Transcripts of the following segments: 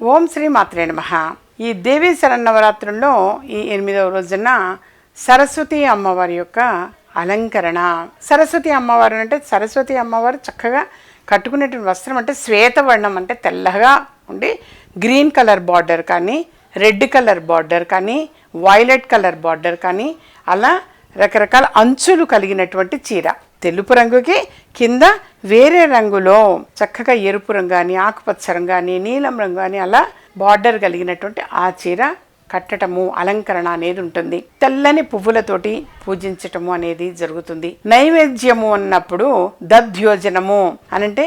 ఓం శ్రీ మాత్రే నమ. ఈ దేవీ శరన్నవరాత్రుల్లో ఈ ఎనిమిదవ రోజున సరస్వతి అమ్మవారి యొక్క అలంకరణ. సరస్వతి అమ్మవారు అంటే సరస్వతి అమ్మవారు చక్కగా కట్టుకునేటువంటి వస్త్రం అంటే శ్వేతవర్ణం అంటే తెల్లగా ఉండి గ్రీన్ కలర్ బార్డర్ కానీ రెడ్ కలర్ బార్డర్ కానీ వైలెట్ కలర్ బార్డర్ కానీ అలా రకరకాల అంచులు కలిగినటువంటి చీర. తెలుపు రంగుకి కింద వేరే రంగులో చక్కగా ఎరుపు రంగు కానీ ఆకుపచ్చ రంగు కానీ నీలం రంగు కానీ అలా బార్డర్ కలిగినటువంటి ఆ చీర కట్టటము అలంకరణ అనేది ఉంటుంది. తెల్లని పువ్వులతోటి పూజించటము అనేది జరుగుతుంది. నైవేద్యము అన్నప్పుడు దధ్యోజనము అనంటే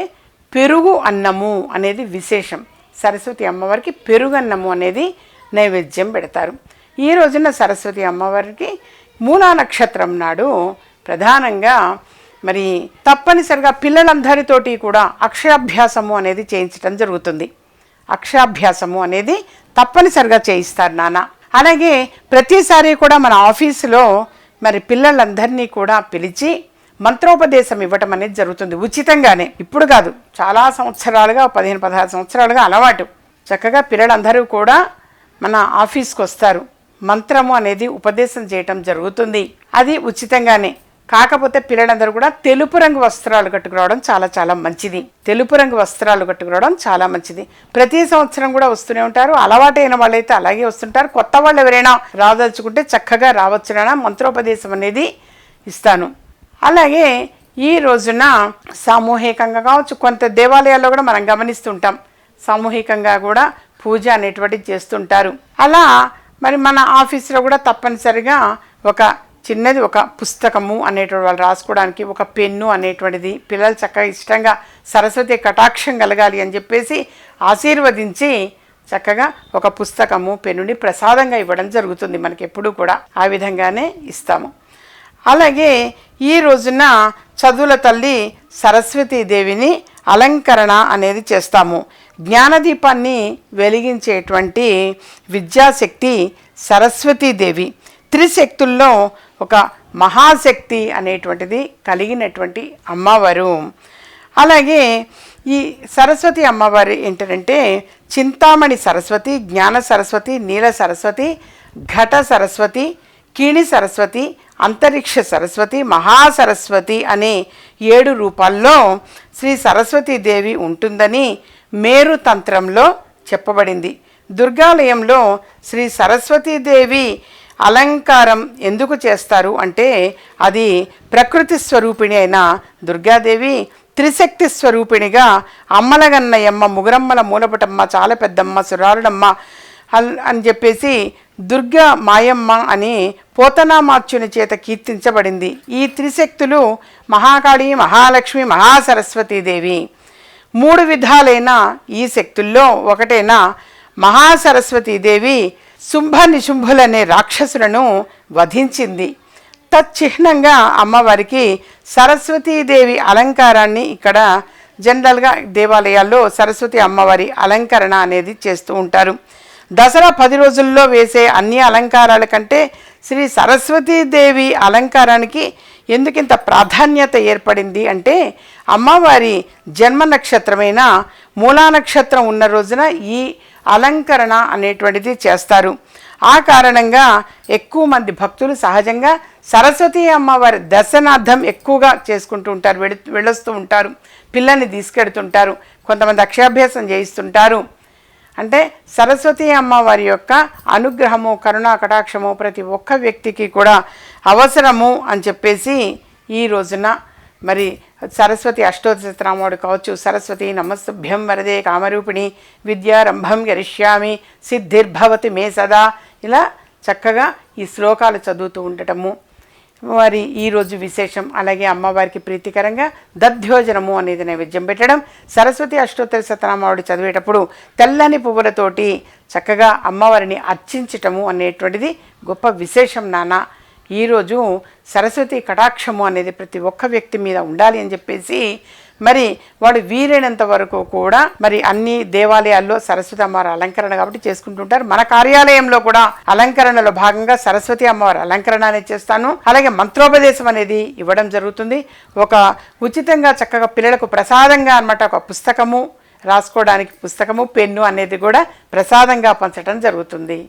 పెరుగు అన్నము అనేది విశేషం. సరస్వతి అమ్మవారికి పెరుగు అన్నము అనేది నైవేద్యం పెడతారు. ఈ రోజున సరస్వతి అమ్మవారికి మూలా నక్షత్రం నాడు ప్రధానంగా మరి తప్పనిసరిగా పిల్లలందరితోటి కూడా అక్షరాభ్యాసము అనేది చేయించడం జరుగుతుంది. అక్షరాభ్యాసము అనేది తప్పనిసరిగా చేయిస్తారు నాన్న. అలాగే ప్రతిసారి కూడా మన ఆఫీసులో మరి పిల్లలందరినీ కూడా పిలిచి మంత్రోపదేశం ఇవ్వటం అనేది జరుగుతుంది. ఉచితంగానే. ఇప్పుడు కాదు. చాలా సంవత్సరాలుగా పదిహేను పదహారు సంవత్సరాలుగా అలవాటు. చక్కగా పిల్లలందరూ కూడా మన ఆఫీస్కి వస్తారు మంత్రము అనేది ఉపదేశం చేయటం జరుగుతుంది. అది ఉచితంగానే. కాకపోతే పిల్లలందరూ కూడా తెలుపు రంగు వస్త్రాలు కట్టుకురావడం చాలా చాలా మంచిది. తెలుపు రంగు వస్త్రాలు కట్టుకురావడం చాలా మంచిది. ప్రతి సంవత్సరం కూడా వస్తూనే ఉంటారు. అలవాటైన వాళ్ళైతే అలాగే వస్తుంటారు. కొత్త వాళ్ళు ఎవరైనా రాదలుచుకుంటే చక్కగా రావచ్చునైనా మంత్రోపదేశం అనేది ఇస్తాను. అలాగే ఈ రోజున సామూహికంగా కావచ్చు కొంత దేవాలయాల్లో కూడా మనం గమనిస్తుంటాం. సామూహికంగా కూడా పూజ అనేటువంటిది చేస్తుంటారు. అలా మరి మన ఆఫీస్లో కూడా తప్పనిసరిగా ఒక చిన్నది ఒక పుస్తకము అనేటువంటి వాళ్ళు రాసుకోవడానికి ఒక పెన్ను అనేటువంటిది. పిల్లలు చక్కగా ఇష్టంగా సరస్వతి కటాక్షం కలగాలి అని చెప్పేసి ఆశీర్వదించి చక్కగా ఒక పుస్తకము పెన్నుని ప్రసాదంగా ఇవ్వడం జరుగుతుంది మనకి ఎప్పుడూ కూడా. ఆ విధంగానే ఇస్తాము. అలాగే ఈ రోజున చదువుల తల్లి సరస్వతీదేవిని అలంకరణ అనేది చేస్తాము. జ్ఞానదీపాన్ని వెలిగించేటువంటి విద్యాశక్తి సరస్వతీదేవి. త్రిశక్తుల్లో ఒక మహాశక్తి అనేటువంటిది కలిగినటువంటి అమ్మవారు. అలాగే ఈ సరస్వతి అమ్మవారు ఏంటంటే చింతామణి సరస్వతి జ్ఞాన సరస్వతి నీల సరస్వతి ఘట సరస్వతి కీణి సరస్వతి అంతరిక్ష సరస్వతి మహాసరస్వతి అనే ఏడు రూపాల్లో శ్రీ సరస్వతీదేవి ఉంటుందని మేరు తంత్రంలో చెప్పబడింది. దుర్గాలయంలో శ్రీ సరస్వతీదేవి అలంకారం ఎందుకు చేస్తారు అంటే అది ప్రకృతి స్వరూపిణి అయిన దుర్గాదేవి త్రిశక్తి స్వరూపిణిగా అమ్మలగన్నయమ్మ ముగురమ్మల మూలపటమ్మ చాలా పెద్దమ్మ సురారుడమ్మ అని చెప్పేసి దుర్గా మాయమ్మ అని పోతనామాచ్యుని చేత కీర్తించబడింది. ఈ త్రిశక్తులు మహాకాళి మహాలక్ష్మి మహాసరస్వతీదేవి మూడు విధాలైన ఈ శక్తుల్లో ఒకటైన మహాసరస్వతీదేవి శుంభ నిశుంభులనే రాక్షసులను వధించింది. తచ్చిహ్నంగా అమ్మవారికి సరస్వతీదేవి అలంకారాన్ని ఇక్కడ జనరల్గా దేవాలయాల్లో సరస్వతి అమ్మవారి అలంకరణ అనేది చేస్తూ ఉంటారు. దసరా పది రోజుల్లో వేసే అన్ని అలంకారాల కంటే శ్రీ సరస్వతీదేవి అలంకారానికి ఎందుకింత ప్రాధాన్యత ఏర్పడింది అంటే అమ్మవారి జన్మ నక్షత్రమైన మూలా నక్షత్రం ఉన్న రోజున ఈ అలంకరణ అనేటువంటిది చేస్తారు. ఆ కారణంగా ఎక్కువ మంది భక్తులు సహజంగా సరస్వతి అమ్మవారి దర్శనార్థం ఎక్కువగా చేసుకుంటూ ఉంటారు వెళ్ వెళ్ళొస్తూ ఉంటారు పిల్లల్ని తీసుకెడుతుంటారు కొంతమంది అక్షరాభ్యాసం చేయిస్తుంటారు. అంటే సరస్వతి అమ్మవారి యొక్క అనుగ్రహము కరుణా కటాక్షము ప్రతి ఒక్క వ్యక్తికి కూడా అవసరము అని చెప్పేసి ఈ రోజున మరి సరస్వతి అష్టోత్తరాముడు కావచ్చు సరస్వతి నమస్తుభ్యం వరదే కామరూపిణి విద్యారంభం గరిష్యామి సిద్ధిర్భవతి మే సదా ఇలా చక్కగా ఈ శ్లోకాలు చదువుతూ ఉండటము. వారి ఈరోజు విశేషం. అలాగే అమ్మవారికి ప్రీతికరంగా దధ్యోజనము అనేది నైవేద్యం పెట్టడం. సరస్వతి అష్టోత్తర శతనామావుడు చదివేటప్పుడు తెల్లని పువ్వులతోటి చక్కగా అమ్మవారిని అర్చించటము అనేటువంటిది గొప్ప విశేషం నాన్న. ఈరోజు సరస్వతి కటాక్షము అనేది ప్రతి ఒక్క వ్యక్తి మీద ఉండాలి అని చెప్పేసి మరి వాడు వీలైనంత వరకు కూడా మరి అన్ని దేవాలయాల్లో సరస్వతి అమ్మవారి అలంకరణ కాబట్టి చేసుకుంటుంటారు. మన కార్యాలయంలో కూడా అలంకరణలో భాగంగా సరస్వతి అమ్మవారి అలంకరణ అనేది చేస్తాను. అలాగే మంత్రోపదేశం అనేది ఇవ్వడం జరుగుతుంది. ఒక ఉచితంగా చక్కగా పిల్లలకు ప్రసాదంగా అన్నమాట ఒక పుస్తకము రాసుకోవడానికి పుస్తకము పెన్ను అనేది కూడా ప్రసాదంగా పంచడం జరుగుతుంది.